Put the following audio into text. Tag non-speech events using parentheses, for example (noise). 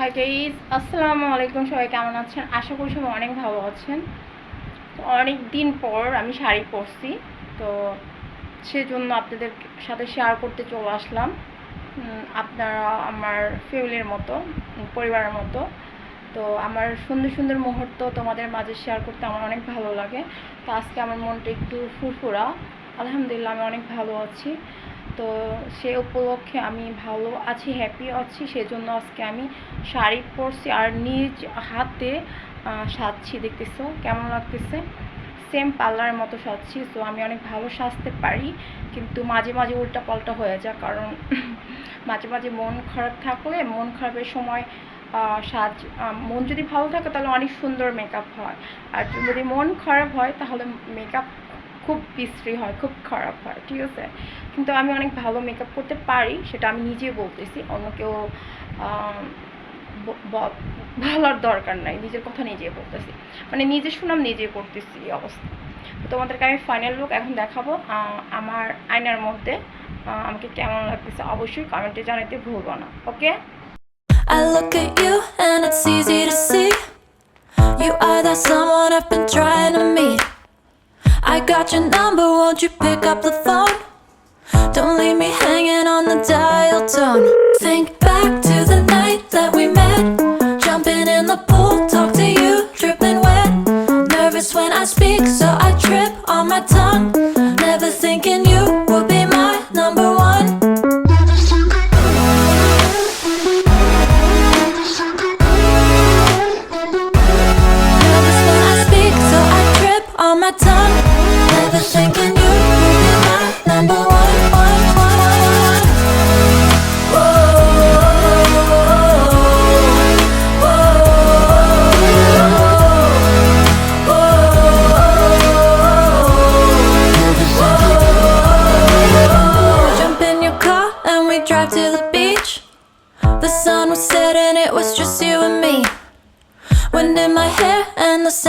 Hi guys আসসালামু আলাইকুম। সবাই কেমন আছেন? আশা করি সবাই অনেক ভালো আছেন। তো অনেক দিন পর আমি শাড়ি পরছি। তো সেজন্য আপনাদের সাথে শেয়ার করতে চলে আসলাম। আপনারা আমার ফ্যামিলির মতো, পরিবারের মতো। তো আমার সুন্দর সুন্দর মুহূর্ত তোমাদের মাঝে শেয়ার করতে আমার অনেক ভালো লাগে। তো আজকে আমার মনটা একটু ফুরফুরা। আলহামদুলিল্লাহ, আমি অনেক ভালো আছি। তো সে উপলক্ষে আমি ভালো আছি হ্যাপি আছি। সেজন্য আজকে আমি শাড়ি পরছি আর নিজ হাতে সাজছি, দেখতেছো? কেমন লাগতেছে? সেম পার্লারের মতো সাজছি তো আমি অনেক ভালো সাজতে পারি। কিন্তু মাঝে মাঝে উল্টা পাল্টা হয়ে যায়, কারণ (laughs) মাঝে মাঝে মন খারাপ থাকলে মন খারাপের সময় সাজ মন যদি ভালো থাকে তাহলে অনেক সুন্দর মেকআপ হয়। আর যদি মন খারাপ হয় তাহলে মেকআপ খুব বিশ্রী হয়, খুব খারাপ হয়, ঠিক আছে? কিন্তু আমি অনেক ভালো মেকআপ করতে পারি, সেটা আমি নিজে বলতেছি। অন্য কেউ বলার দরকার নাই, নিজের কথা নিজে বলতেছি। মানে নিজে সুনাম নিজে করতেছি অবস্থা। তোমাদেরকে আমি ফাইনাল লুক এখন দেখাবো। আমার আয়নার মধ্যে আমাকে কেমন লাগতেছে অবশ্যই কমেন্টে জানাতে ভুলবো না ওকে I look at you and it's easy to see. You are that someone I've been trying to meet. I got your number, won't you pick up the phone? Don't leave me hanging on the dial tone. Think back to the night that we met. Jumping in the pool, talk to you, dripping wet. Nervous when I speak, so I trip on my tongue. Never thinking you would be my number one. Nervous when I speak, so I trip on my tongue. We drive to the beach. The sun was setting, it was just you and me. Wind in my hair and the sand.